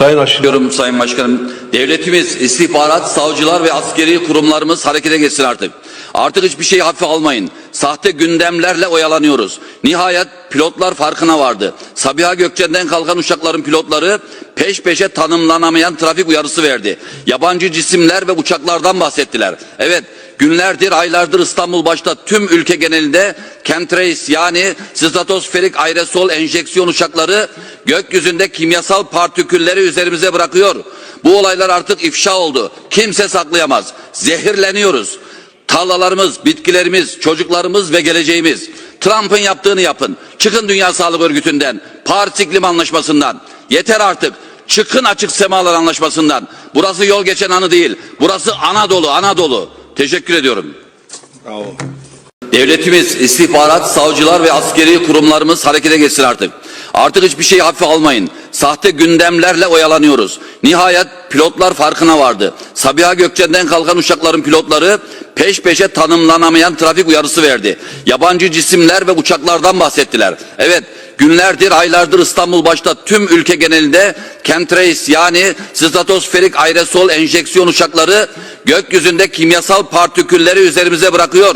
Sayın Aşkın. Diyorum Sayın Başkanım. Devletimiz, istihbarat, savcılar ve askeri kurumlarımız harekete geçsin artık. Artık hiçbir şeyi hafife almayın. Sahte gündemlerle oyalanıyoruz. Nihayet pilotlar farkına vardı. Sabiha Gökçen'den kalkan uçakların pilotları peş peşe tanımlanamayan trafik uyarısı verdi. Yabancı cisimler ve uçaklardan bahsettiler. Evet, günlerdir, aylardır İstanbul başta tüm ülke genelinde chemtrails yani stratosferik aerosol enjeksiyon uçakları gökyüzünde kimyasal partikülleri üzerimize bırakıyor. Bu olaylar artık ifşa oldu. Kimse saklayamaz. Zehirleniyoruz. Tarlalarımız, bitkilerimiz, çocuklarımız ve geleceğimiz. Trump'ın yaptığını yapın. Çıkın Dünya Sağlık Örgütü'nden, Paris İklim Anlaşması'ndan. Yeter artık. Çıkın açık semalar anlaşmasından. Burası yol geçen anı değil. Burası Anadolu, Anadolu. Teşekkür ediyorum. Bravo. Devletimiz, istihbarat, savcılar ve askeri kurumlarımız harekete geçsin artık. Artık hiçbir şeyi hafife almayın. Sahte gündemlerle oyalanıyoruz. Nihayet pilotlar farkına vardı. Sabiha Gökçen'den kalkan uçakların pilotları peş peşe tanımlanamayan trafik uyarısı verdi. Yabancı cisimler ve uçaklardan bahsettiler. Evet, günlerdir, aylardır İstanbul başta tüm ülke genelinde chemtrails yani stratosferik aerosol enjeksiyon uçakları gökyüzünde kimyasal partikülleri üzerimize bırakıyor.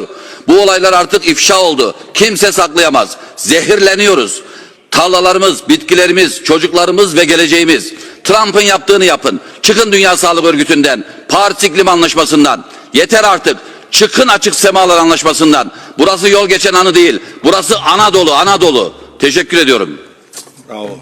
Bu olaylar artık ifşa oldu. Kimse saklayamaz. Zehirleniyoruz. Tarlalarımız, bitkilerimiz, çocuklarımız ve geleceğimiz. Trump'ın yaptığını yapın. Çıkın Dünya Sağlık Örgütü'nden, Paris İklim Anlaşması'ndan. Yeter artık. Çıkın açık semalar anlaşmasından. Burası yol geçen anı değil. Burası Anadolu, Anadolu. Teşekkür ediyorum. Bravo.